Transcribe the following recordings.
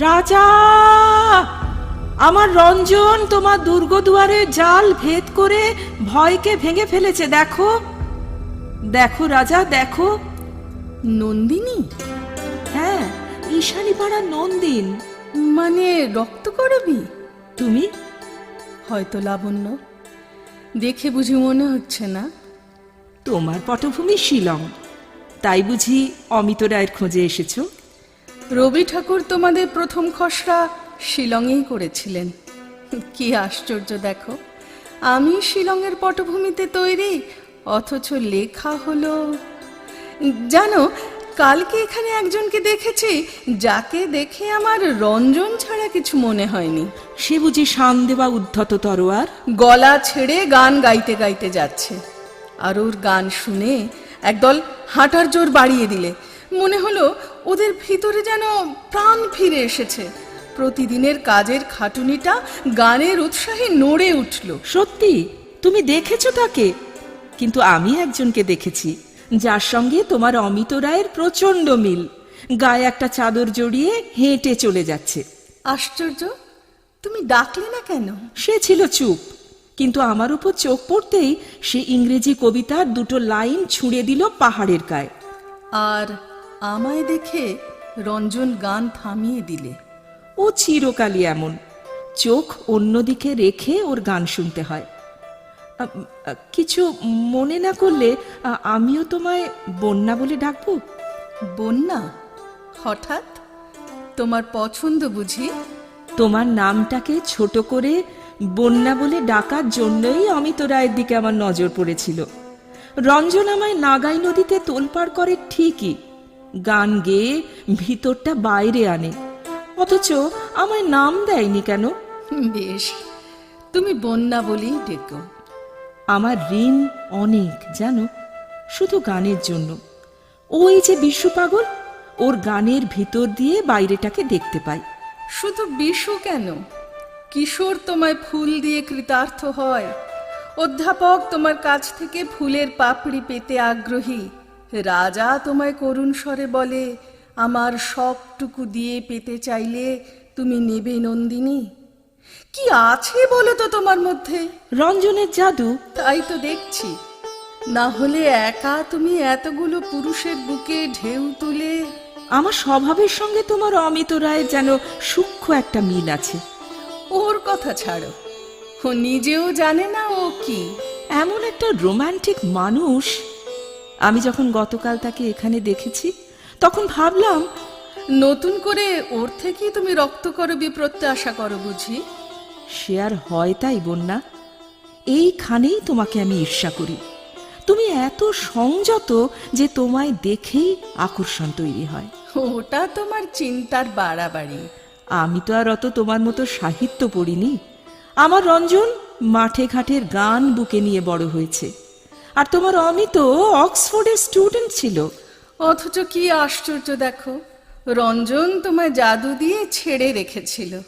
রাজা, আমার রঞ্জন তোমার দুর্গ দুয়ারে জাল ভেদ করে ভয়কে ভেঙে ফেলেছে, দেখো। দেখো রাজা, দেখো। নন্দিনী? হ্যাঁ ঈশানীপাড়া নন্দিন। মানে রক্ত করবি তুমি? হয়তো লাবণ্য। দেখে বুঝি মনে হচ্ছে না। তোমার পটভূমি শিলং। তাই বুঝি অমিত রায়ের খোঁজে এসেছ? রবি ঠাকুর তোমাদের প্রথম খসড়া শিলংয়েই করেছিলেন। কি আশ্চর্য দেখো আমি শিলংয়ের পটভূমিতে তৈরি অথচ লেখা হলো জানো কালকে এখানে একজনকে দেখেছি যাকে দেখে আমার রঞ্জন ছাড়া কিছু মনে হয়নি। সে বুঝি শান দেওয়া উদ্ধত তরোয়ার? গলা ছেড়ে গান গাইতে গাইতে যাচ্ছে আর ওর গান শুনে একদল হাঁটার জোর বাড়িয়ে দিলে। মনে হলো ওদের ভিতরে যেন প্রাণ ফিরে এসেছে। প্রতিদিনের কাজের খাটুনিটা গানের উৎসাহে নড়ে উঠল। সত্যি? তুমি দেখেছ তাকে? কিন্তু আমি একজনকে দেখেছি যার সঙ্গে তোমার অমিত রায়ের প্রচণ্ড মিল। গায়ে একটা চাদর জড়িয়ে হেঁটে চলে যাচ্ছে। আশ্চর্য তুমি ডাকলে না কেন? সে ছিল চুপ কিন্তু আমার উপর চোখ পড়তেই সে ইংরেজি কবিতার দুটো লাইন ছুঁড়ে দিল পাহাড়ের গায়ে। আর আমায় দেখে রঞ্জন গান থামিয়ে দিলে। ও চিরকালই এমন। চোখ অন্যদিকে রেখে ওর গান শুনতে হয়। কিছু মনে না করলে আমিও তোমায় বন্যা বলে ডাকবো? বন্যা? হঠাৎ? তোমার পছন্দ বুঝি? তোমার নামটাকে ছোট করে বন্যা বলে ডাকার জন্যই অমিত রায়ের দিকে আমার নজর পড়েছিল। রঞ্জন আমায় নাগাই নদীতে তোলপাড় করে ঠিকই গান গেয়ে ভিতরটা বাইরে আনে। অথচ আমায় নাম দেয়নি কেন? বেশ তুমি বন্যা বলেই ডেকো আমার ঋণ অনেক জানো? শুধু গানের জন্য। ওই যে বিশ্ব পাগল ওর গানের ভিতর দিয়ে বাইরেটাকে দেখতে পাই। শুধু বিশু কেন? কিশোর তোমায় ফুল দিয়ে কৃতার্থ হয়। অধ্যাপক তোমার কাছ থেকে ফুলের পাপড়ি পেতে আগ্রহী। রাজা তোমায় করুণ স্বরে বলে আমার সবটুকু দিয়ে পেতে চাইলে তুমি নেবে নন্দিনী। কি আছে বলো তো তোমার মধ্যে? রঞ্জনের জাদু। তাই তো দেখছি। না হলে একা তুমি এতগুলো পুরুষের বুকে ঢেউ তুলে। আমার স্বভাবের সঙ্গে তোমার অমিত রায়ের যেন সূক্ষ্ম একটা মিল আছে। ওর কথা ছাড়ো। ও নিজেও জানে না ও কি। এমন একটা রোমান্টিক মানুষ আমি যখন গতকাল তাকে এখানে দেখেছি তখন ভাবলাম নতুন করে ওর থেকেই তুমি রক্ত করবি প্রত্যাশা করো বুঝি? সে আর হয় তাই বন্যা। এইখানেই তোমাকে আমি ঈর্ষা করি। তুমি এত সংযত যে তোমায় দেখেই আকর্ষণ তৈরি হয়। ওটা তোমার চিন্তার বাড়াবাড়ি। আমি তো আর অত তোমার মতো সাহিত্য পড়িনি। আমার রঞ্জন মাঠে ঘাটের গান বুকে নিয়ে বড় হয়েছে। আর তোমার অমিত অক্সফোর্ডের স্টুডেন্ট ছিল। অথচ কি আশ্চর্য দেখো রঞ্জন তোমায় জাদু দিয়ে ছেড়ে রেখেছিল।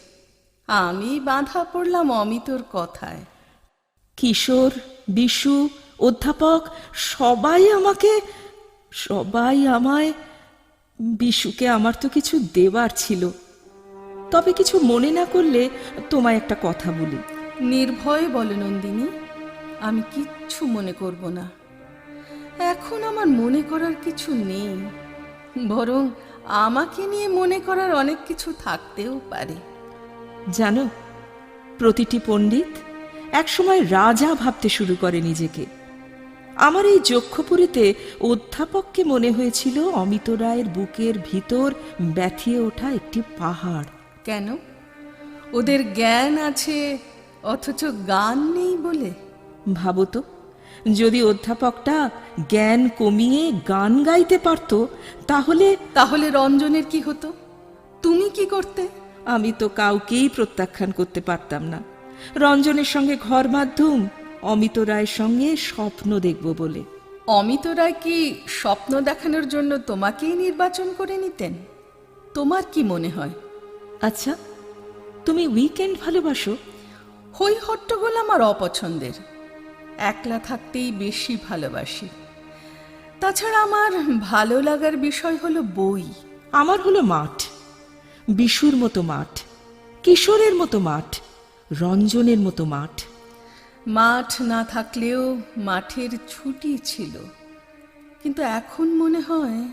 আমি বাঁধা পড়লাম অমিতর কথায়। কিশোর বিশু অধ্যাপক সবাই আমাকে সবাই আমায় বিশুকে আমার তো কিছু দেবার ছিল। তবে কিছু মনে না করলে তোমায় একটা কথা বলি। নির্ভয়ে বলে নন্দিনী আমি কিচ্ছু মনে করব না। এখন আমার মনে করার কিছু নেই বরং আমাকে নিয়ে মনে করার অনেক কিছু থাকতেও পারে। জানো প্রতিটি পণ্ডিত একসময় রাজা ভাবতে শুরু করে নিজেকে। আমার এই যক্ষপুরীতে অধ্যাপককে মনে হয়েছিল অমিত রায়ের বুকের ভিতর ব্যথিয়ে ওঠা একটি পাহাড়। কেন? ওদের জ্ঞান আছে অথচ গান নেই বলে? ভাবো তো। যদি অধ্যাপকটা জ্ঞান কমিয়ে গান গাইতে পারত তাহলে তাহলে রঞ্জনের কি হতো? তুমি কি করতে? আমি তো কাউকেই প্রত্যাখ্যান করতে পারতাম না। রঞ্জনের সঙ্গে ঘর মাধ্যম অমিত রায়ের সঙ্গে স্বপ্ন দেখব বলে। অমিত রায় কি স্বপ্ন দেখানোর জন্য তোমাকেই নির্বাচন করে নিতেন? তোমার কি মনে হয়? আচ্ছা তুমি উইকেন্ড ভালোবাসো। হই হট্টগোল আমার অপছন্দের। একলা থাকতেই বেশি ভালোবাসি। তাছাড়া আমার ভালো লাগার বিষয় হলো বই। আমার হলো মাঠ। বিশুর মতো মাঠ কিশোরের মতো মাঠ রঞ্জনের মতো মাঠ। মাঠ না থাকলেও মাঠের ছুটি ছিল। কিন্তু এখন মনে হয়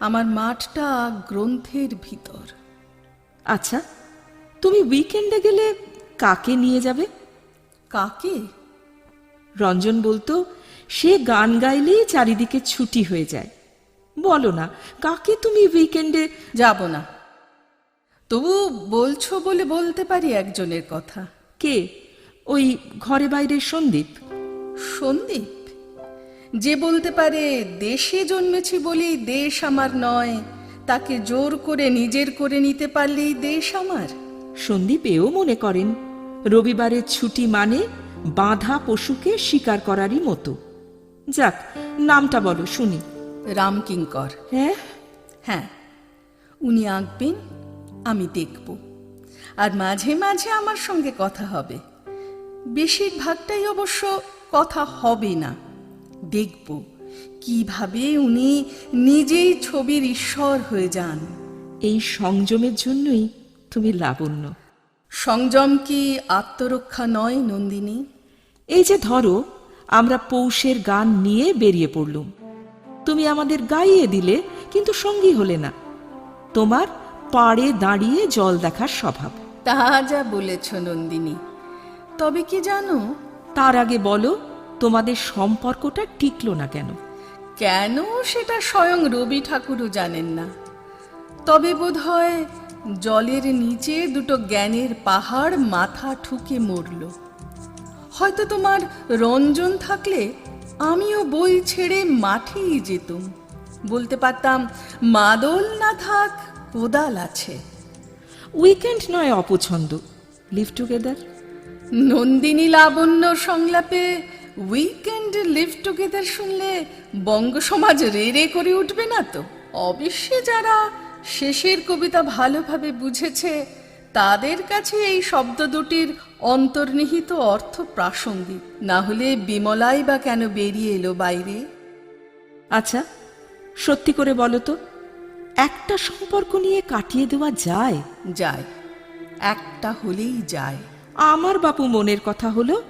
আমার মাঠটা গ্রন্থের ভিতর। আচ্ছা তুমি উইকেন্ডে গেলে কাকে নিয়ে যাবে? কাকে? রঞ্জন বলতো সে গান গাইলেই চারিদিকে ছুটি হয়ে যায়। বলো না কাকে তুমি উইকেন্ডে যাব না। তবু বলছো বলে বলতে পারি একজনের কথা। কে? ওই ঘরে বাইরে সন্দীপ? সন্দীপ? যে বলতে পারে দেশে জন্মেছি বলেই দেশ আমার নয়। তাকে জোর করে নিজের করে নিতে পারলেই দেশ আমার। সন্দীপ এও মনে করেন রবিবারের ছুটি মানে বাঁধা পশুকে শিকার করারই মতো। যাক নামটা বলো শুনি। রামকিঙ্কর। হ্যাঁ? হ্যাঁ উনি আঁকবেন আমি দেখব। আর মাঝে মাঝে আমার সঙ্গে কথা হবে। বেশিরভাগটাই অবশ্য কথা হবে না। দেখব কীভাবে উনি নিজেই ছবির ঈশ্বর হয়ে যান। এই সংযমের জন্যই তুমি লাবণ্য। সংযম কি আত্মরক্ষা নয় নন্দিনী? এই যে ধরো আমরা পৌষের গান নিয়ে বেরিয়ে পড়লুম। তুমি আমাদের গাইয়ে দিলে কিন্তু সঙ্গী হলে না। তোমার পাড়ে দাঁড়িয়ে জল দেখার স্বভাব। তা যা বলেছ নন্দিনী। তবে কি জানো? তার আগে বলো তোমাদের সম্পর্কটা টিকলো না কেন? কেন সেটা স্বয়ং রবি ঠাকুরও জানেন না। তবে বোধ হয় জলের নিচে দুটো জ্ঞানের পাহাড় মাথা ঠুকে মরল। হয়তো তোমার রঞ্জন থাকলে আমিও বই ছেড়ে মাঠেই যেতুম। বলতে পারতাম মাদল না থাক কোদাল আছে। উইকেন্ড নয় অপছন্দ। Live together. নন্দিনী লাবণ্য সংলাপে উইকেন্ড লিভ টুগেদার শুনলে বঙ্গ সমাজ রে রে করে উঠবে না তো? অবশ্যই যারা শেষের কবিতা ভালোভাবে বুঝেছে তাদের কাছে এই শব্দ দুটির অন্তর্নিহিত অর্থ প্রাসঙ্গিক। না হলে বিমলাই বা কেন বেরিয়ে এলো বাইরে? আচ্ছা সত্যি করে বলো তো একটা সম্পর্ক নিয়ে কাটিয়ে দেওয়া যায়? যায়। একটা হলেই যায়। আমার বাপু মনের কথা হলো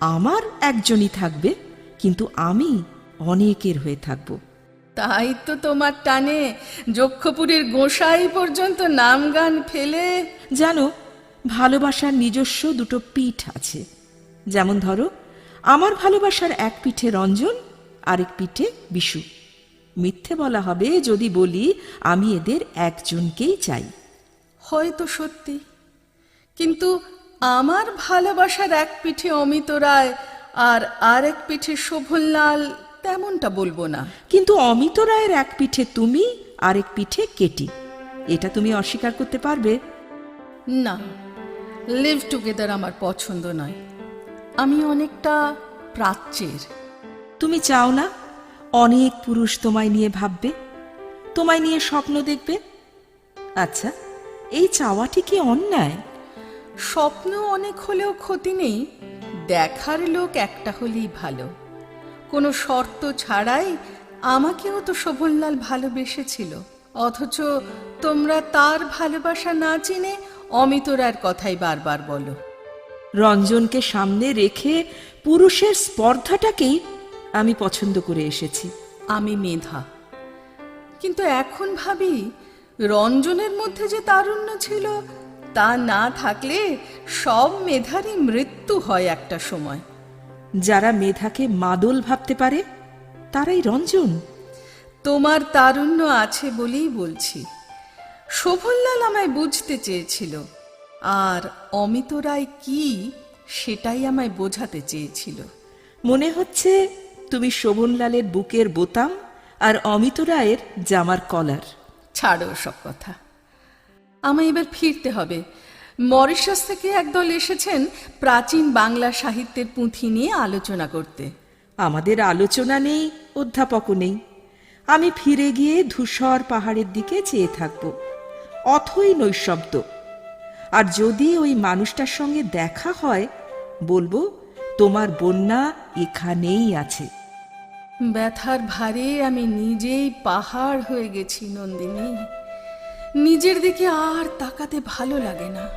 আমার একজনই থাকবে কিন্তু আমি অনেকের হয়ে থাকব। তাই তো তোমার টানে যক্ষপুরীর গোসাই পর্যন্ত নাম গান ফেলে। জানো ভালোবাসার নিজস্ব দুটো পিঠ আছে। যেমন ধরো আমার ভালোবাসার এক পিঠে রঞ্জন আরেক পিঠে বিশু। মিথ্যে বলা হবে যদি বলি আমি এদের একজনকেই চাই। হয়তো সত্যি। কিন্তু আমার ভালোবাসার এক পিঠে অমিত রায় আর আরেক পিঠে শোভনলাল তেমনটা বলব না। কিন্তু অমিত রায়ের এক পিঠে তুমি আরেক পিঠে কেটি। এটা তুমি অস্বীকার করতে পারবে? না। লিভ টুগেদার আমার পছন্দ নয়। আমি অনেকটা প্রাচ্যের। তুমি চাও না? অনেক পুরুষ তোমায় নিয়ে ভাববে তোমায় নিয়ে স্বপ্ন দেখবে? আচ্ছা এই চাওয়াটি কি অন্যায়? স্বপ্ন অনেক হলেও ক্ষতি নেই দেখার লোক একটা হলেই ভালো। কোনো শর্ত ছাড়াই আমাকেও তো শোভনলাল ভালোবেসেছিল অথচ তোমরা তার ভালোবাসা না চিনে অমিতরার কথাই বারবার বলো। রঞ্জনকে সামনে রেখে পুরুষের স্পর্ধাটাকেই আমি পছন্দ করে এসেছি। আমি মেধা। কিন্তু এখন ভাবি রঞ্জনের মধ্যে যে তারুণ্য ছিল তা না থাকলে সব মেধারই মৃত্যু হয় একটা সময়। যারা মেধাকে মাদল ভাবতে পারে তারাই রঞ্জন। তোমার তারুণ্য আছে বলেই বলছি। শোভনলাল আমায় বুঝতে চেয়েছিল। আর অমিত রায় কি সেটাই আমায় বোঝাতে চেয়েছিল। মনে হচ্ছে তুমি শোভনলালের বুকের বোতাম আর অমিত রায়ের জামার কলার। ছাড়ো সব কথা। আমায় এবার ফিরতে হবে। মরিশাস থেকে একদল এসেছেন প্রাচীন বাংলা সাহিত্যের পুঁথি নিয়ে আলোচনা করতে। আমাদের আলোচনা নেই অধ্যাপকও নেই। আমি ফিরে গিয়ে ধূসর পাহাড়ের দিকে চেয়ে থাকব। অথই নৈশব্দ। আর যদি ওই মানুষটার সঙ্গে দেখা হয় বলব তোমার বন্যা এখানেই আছে। ব্যথার ভারে আমি নিজেই পাহাড় হয়ে গেছি নন্দিনী। নিজের দিকে আর তাকাতে ভালো লাগে না।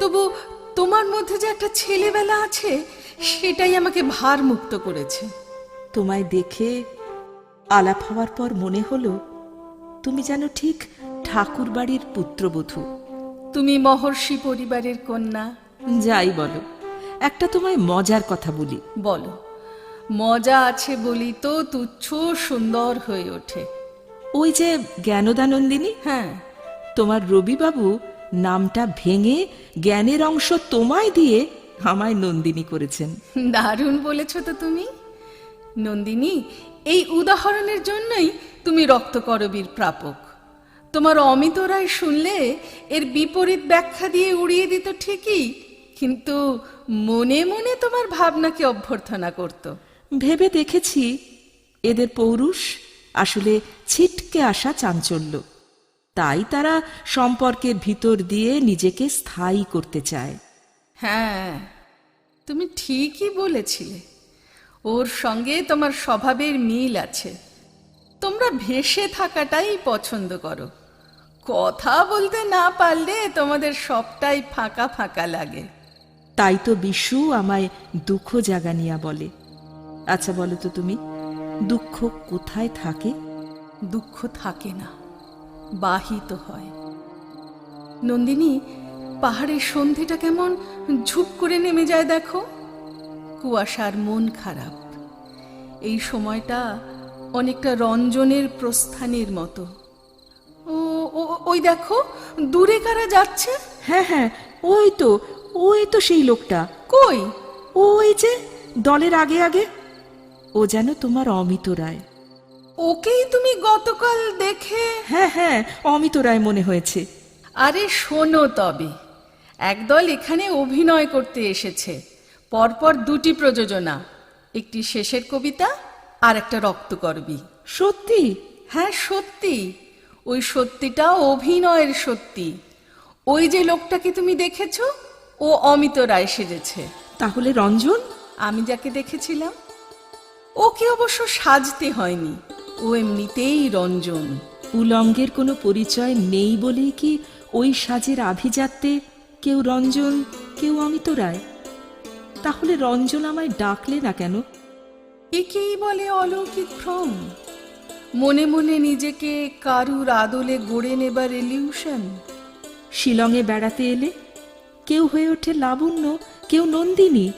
তবু তোমার মধ্যে যে একটা ছেলেবেলা আছে সেটাই আমাকে ভার মুক্ত করেছে। তোমায় দেখে আলাপ হওয়ার পর মনে হলো তুমি যেন ঠিক ঠাকুর বাড়ির পুত্রবধূ। তুমি মহর্ষি পরিবারের কন্যা। যাই বলো একটা তোমায় মজার কথা বলি। বলো মজা আছে বলি তো তুচ্ছ সুন্দর হয়ে ওঠে। ওই যে জ্ঞানদানন্দিনী? হ্যাঁ। তোমার রবিবাবু নামটা ভেঙে জ্ঞানের অংশ তোমায় দিয়ে আমায় নন্দিনী করেছেন। দারুণ বলেছ তো তুমি। নন্দিনী এই উদাহরণের জন্যই তুমি রক্তকরবীর প্রাপক। তোমার অমিত রায় শুনলে এর বিপরীত ব্যাখ্যা দিয়ে উড়িয়ে দিত ঠিকই কিন্তু মনে মনে তোমার ভাবনাকে অভ্যর্থনা করত। ভেবে দেখেছি এদের পৌরুষ আসলে ছিটকে আসা চাঞ্চল্য। তাই তারা সম্পর্কের ভিতর দিয়ে নিজেকে স্থায়ী করতে চায়। হ্যাঁ তুমি ঠিকই বলেছিলে। ওর সঙ্গে তোমার স্বভাবের মিল আছে। তোমরা ভেসে থাকাটাই পছন্দ করো। কথা বলতে না পারলে তোমাদের সবটাই ফাঁকা ফাঁকা লাগে। তাই তো বিশু আমায় দুঃখ জাগানিয়া বলে। আচ্ছা বলো তো তুমি দুঃখ কোথায় থাকে? দুঃখ থাকে না বাহিত হয়। নন্দিনী পাহাড়ের সন্ধিটা কেমন ঝুপ করে নেমে যায় দেখো। কুয়াশার মন খারাপ। এই সময়টা অনেকটা রঞ্জনের প্রস্থানের মতো। ওই দেখো দূরে কারা যাচ্ছে? হ্যাঁ হ্যাঁ ওই তো ওই তো সেই লোকটা। কই? ওই যে দলের আগে আগে। ও যেন তোমার অমিত রায়। ওকেই তুমি গতকাল দেখে হ্যাঁ হ্যাঁ অমিত রায় মনে হয়েছে। আরে শোনো তবে একদল এখানে অভিনয় করতে এসেছে। পরপর দুটি প্রযোজনা একটি শেষের কবিতা আর একটা রক্তকরবী। সত্যি? হ্যাঁ সত্যি। ওই সত্যিটা অভিনয়ের সত্যি। ওই যে লোকটাকে তুমি দেখেছ ও অমিত রায় সেজেছে। তাহলে রঞ্জন? আমি যাকে দেখেছিলাম ওকে অবশ্য সাজতে হয়নি। ও এমনিতেই রঞ্জন। উলঙ্গের কোনো পরিচয় নেই বলেই কি ওই সাজের আভিজাত্যে কেউ রঞ্জন কেউ অমিত রায়? তাহলে রঞ্জন আমায় ডাকলে না কেন? একেই বলে অলৌকিক ভ্রম। মনে মনে নিজেকে কারুর আদলে গড়ে নেবার এলিউশন শিলংয়ে বেড়াতে এলে কেউ হয়ে ওঠে লাবণ্য, কেউ নন্দিনী।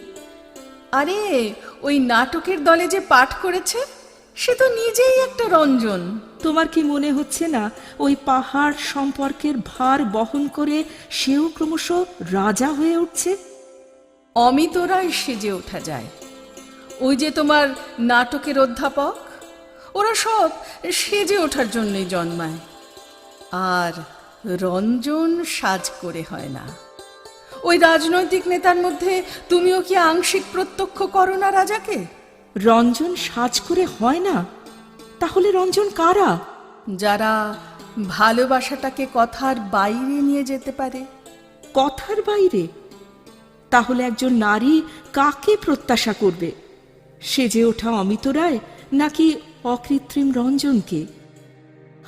আরে, ওই নাটকের দলে যে পাঠ করেছে, সে তো নিজেই একটা রঞ্জন। তোমার কি মনে হচ্ছে না, ওই পাহাড় সম্পর্কের ভার বহন করে সেও ক্রমশ রাজা হয়ে উঠছে? অমিতরাই সেজে ওঠা যায়। ওই যে তোমার নাটকের অধ্যাপক? ওরা সব সেজে ওঠার জন্যই জন্মায়। আর রঞ্জন সাজ করে হয় না। ওই রাজনৈতিক নেতার মধ্যে তুমিও কি আংশিক প্রত্যক্ষ করো না রাজাকে? রঞ্জন সাজ করে হয় না? তাহলে রঞ্জন কারা? যারা ভালোবাসাটাকে কথার বাইরে নিয়ে যেতে পারে। কথার বাইরে? তাহলে একজন নারী কাকে প্রত্যাশা করবে? সেজে ওঠা অমিত রায় নাকি অকৃত্রিম রঞ্জনকে।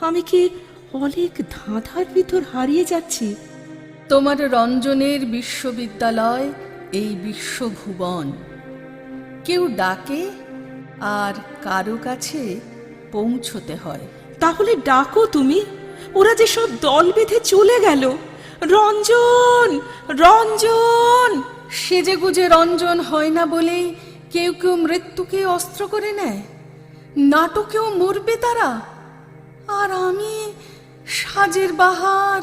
আমি কি অনেক ধাঁধার ভিতর হারিয়ে যাচ্ছি? তোমার রঞ্জনের বিশ্ববিদ্যালয় এই বিশ্বভুবন। কেউ ডাকে আর কারও কাছে পৌঁছতে হয়। তাহলে ডাকো তুমি। ওরা যে সব দল বেঁধে চলে গেল। রঞ্জন রঞ্জন! সেজে গুজে রঞ্জন হয় না বলেই কেউ কেউ মৃত্যুকে অস্ত্র করে নেয়। নাটকেও মরবে তারা। আর আমি সাজের বাহার,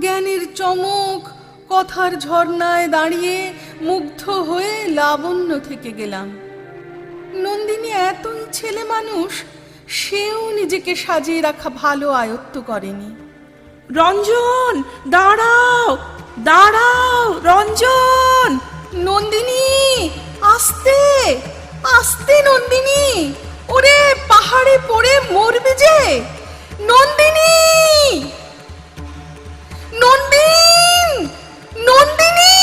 জ্ঞানের চমক, কথার ঝর্ণায় দাঁড়িয়ে মুগ্ধ হয়ে লাবণ্য থেকে গেলাম। নন্দিনী এতই ছেলে মানুষ, সেও নিজেকে সাজিয়ে রাখা ভালো আয়ত্ত করেনি। রঞ্জন, দাঁড়াও দাঁড়াও, রঞ্জন! নন্দিনী, আস্তে আস্তে নন্দিনী! ওরে পাহাড়ে পড়ে মরবে যে। নন্দিনী! নন্দিন! নন্দিনী!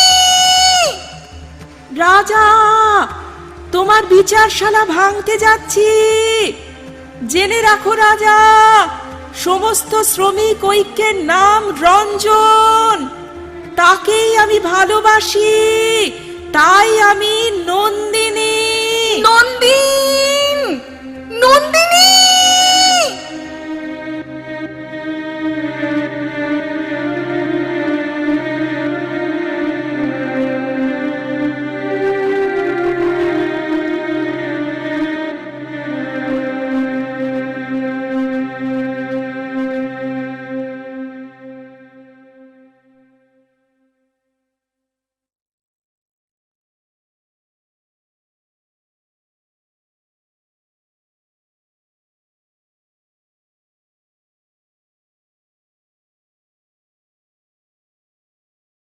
রাজা, তোমার বিচারশালা ভাঙতে যাচ্ছি। জেনে রাখো রাজা, সমস্ত শ্রমিক ঐক্যের নাম রঞ্জন। তাকেই আমি ভালোবাসি, তাই আমি নন্দিনী। ¿Dónde